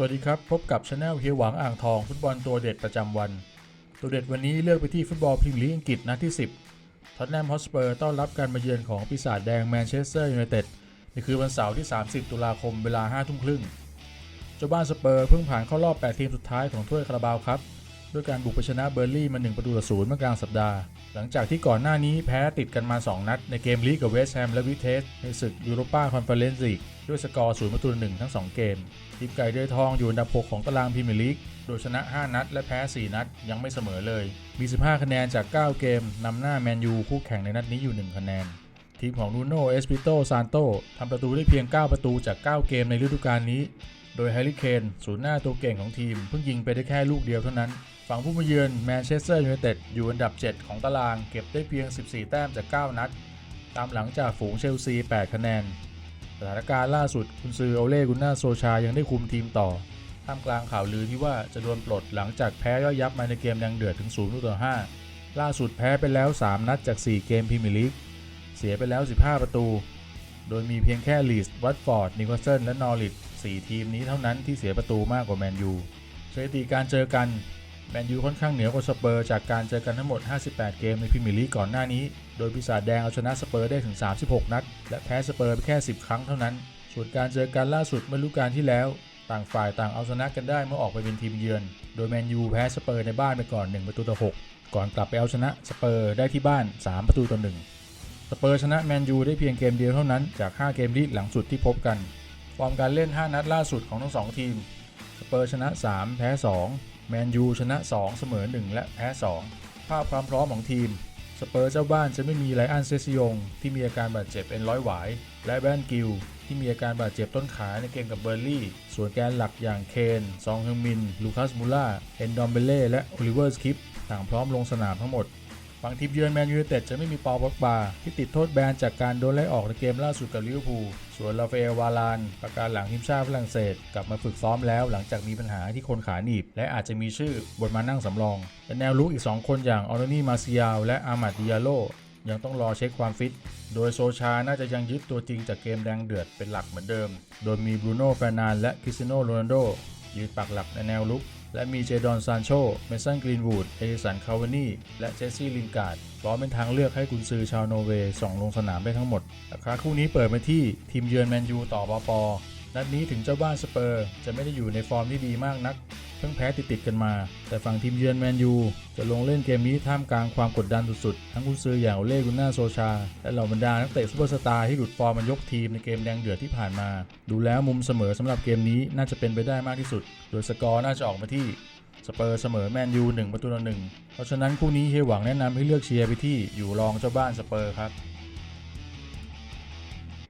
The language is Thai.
สวัสดีครับ พบกับช anel เฮียหวังอ่างทองฟุตบอลตัวเด็ดประจำวัน ตัวเด็ดวันนี้เลือกไปที่ฟุตบอลพรีเมียร์ลีกอังกฤษนัดที่ 10ท็อตแนมฮอสเปอร์ต้อนรับการมาเยือนของปีศาจแดงแมนเชสเตอร์ยูไนเต็ดในคืนวันเสาร์ที่ 30 ตุลาคมเวลา5ทุ่มครึ่งเจ้าบ้านสเปอร์เพิ่งผ่านเข้ารอบ 8 ทีมสุดท้ายของถ้วยคาราบาวครับ ด้วยการบุกไปชนะเบอร์ลี่มา 1 ประตูต่อศูนย์เมื่อกลางสัปดาห์ หลังจากที่ก่อนหน้านี้แพ้ติดกันมา 2 นัดในเกมลีกกับเวสต์แฮมและวิเทสในศึกยูโรปาคอนเฟอเรนซ์ลีกด้วยสกอร์0ประตูต่อหนึ่งทั้ง 2 เกม ทีมไก่เดือยทองอยู่อันดับ 6 ของตารางพรีเมียร์ลีก โดยชนะ 5 นัด และแพ้ 4 นัด ยังไม่เสมอเลย มี 15 คะแนนจาก 9 เกมนำหน้าแมนยูคู่แข่งในนัดนี้อยู่ 1 คะแนน ทีมของนูโน่เอสปิโตซานโตทำประตูได้เพียง 9 ประตูจาก 9 เกมในฤดูกาลนี้ โดยแฮร์รี่เคนศูนย์หน้าตัวเก่งของทีม เพิ่งยิงไปได้แค่ลูกเดียวเท่านั้น ฝั่งผู้มาเยือนแมนเชสเตอร์ยูไนเต็ดอยู่อันดับ 7 ของตารางเก็บได้เพียง 14 แต้มจาก 9 นัด ตามหลังจากฝูงเชลซี 8 คะแนน สถานการณ์ล่าสุดคุณซือโอเล่กุนนาโซชายังได้คุมทีมต่อท่ามกลางข่าวลือที่ว่าจะโดนปลดหลังจากแพ้ย่อยยับมาในเกมแดงเดือดถึง0ต่อ5ล่าสุดแพ้ไปแล้ว 3 นัดจาก 4 เกมพรีเมียร์ลีกเสียไปแล้ว 15 ประตู โดยมีเพียงแค่ลีสวัตฟอร์ดนิวคาสเซิลและนอริท 4 ทีมนี้เท่านั้นที่เสียประตูมากกว่าแมนยูสถิติการเจอกันแมนยูค่อนข้างเหนือกว่าสเปอร์จากการเจอกันทั้งหมด 58 เกมในพรีเมียร์ลีกก่อนหน้านี้ โดยปีศาจแดงเอาชนะสเปอร์ได้ถึง 36 นัด และแพ้สเปอร์ไปแค่ 10 ครั้งเท่านั้น ส่วนการเจอกันล่าสุดเมื่อฤดูกาลที่แล้ว ต่างฝ่ายต่างเอาชนะกันได้เมื่อออกไปเป็นทีมเยือน โดยแมนยูแพ้สเปอร์ในบ้านไปก่อน 1 ประตูต่อ 6 ก่อนกลับไปเอาชนะสเปอร์ได้ที่บ้าน 3 ประตูต่อ 1 สเปอร์ชนะแมนยูได้เพียงเกมเดียวเท่านั้นจาก 5 เกมลีกหลังสุดที่พบกัน ฟอร์มการเล่น 5 นัดล่าสุดของทั้ง 2 ทีม สเปอร์ชนะ 3 แพ้ 2 แมนยูชนะ 2 เสมอ 1 และแพ้ 2 ภาพความพร้อมของทีม สเปอร์เจ้าบ้านจะไม่มีไลอันเซซิยงที่มีอาการบาดเจ็บเป็นร้อยหวาย และแบนกิลที่มีอาการบาดเจ็บต้นขาในเกมกับเบอร์ลี่ ส่วนแกนหลักอย่างเคน ซองฮึงมิน ลูคัสมูล่า เอนดอมเบเล่ และโอลิเวอร์สคิปต่างพร้อมลงสนามทั้งหมด ฝั่งทีมเยือนแมนยูไนเต็ดจะไม่มีปอลบ็อกบาที่ติดโทษแบนจากการโดนไล่ออกในเกมล่าสุดกับลิเวอร์พูลส่วนราเอลวาลานประการหลังทีมชาติฝรั่งเศส กลับมาฝึกซ้อมแล้วหลังจากมีปัญหาที่คนขาหนีบ และอาจจะมีชื่อบนมานั่งสำรองแต่แนวลุกอีก 2 คนอย่างออโรนี่มาซิยาวและอามัดดิยาโลยังต้องรอเช็คความฟิต โดยโซชา น่าจะยังยึดตัวจริงจากเกมแดงเดือดเป็นหลักเหมือนเดิม โดยมีบรูโน่ แฟนานและคริสเตียโนโรนัลโดยืนปักหลักในแนวลุก และมีเจดอนซานโช เมสันกรีนวูด เอริสันคาวานีและเจสซี่ลินการ์ดพร้อมเป็นทางเลือกให้กุนซือชาวโนเวย์ส่องลงสนามได้ทั้งหมดราคาคู่นี้เปิดมาที่ทีมเยือนแมนยูต่อปอปอนัดนี้ถึงเจ้าบ้านสเปอร์ จะไม่ได้อยู่ในฟอร์มที่ดีมากนัก เพิ่งแพ้ติดๆกันมา แต่ฝั่งทีมเยือนแมนยูจะลงเล่นเกมนี้ท่ามกลางความกดดันสุดๆ ทั้งกุนซืออย่างโอเล่กุนนาโซชา และเหล่าบรรดานักเตะซูเปอร์สตาร์ที่หลุดฟอร์มมายกทีมในเกมแดงเดือดที่ผ่านมา ดูแล้วมุมเสมอสำหรับเกมนี้น่าจะเป็นไปได้มากที่สุด โดยสกอร์น่าจะออกมาที่สเปอร์เสมอแมนยู1ประตูต่อ1เพราะฉะนั้นคู่นี้เฮียหวังแนะนำให้เลือกเชียร์ไปที่อยู่รองเจ้าบ้านสเปอร์ครับ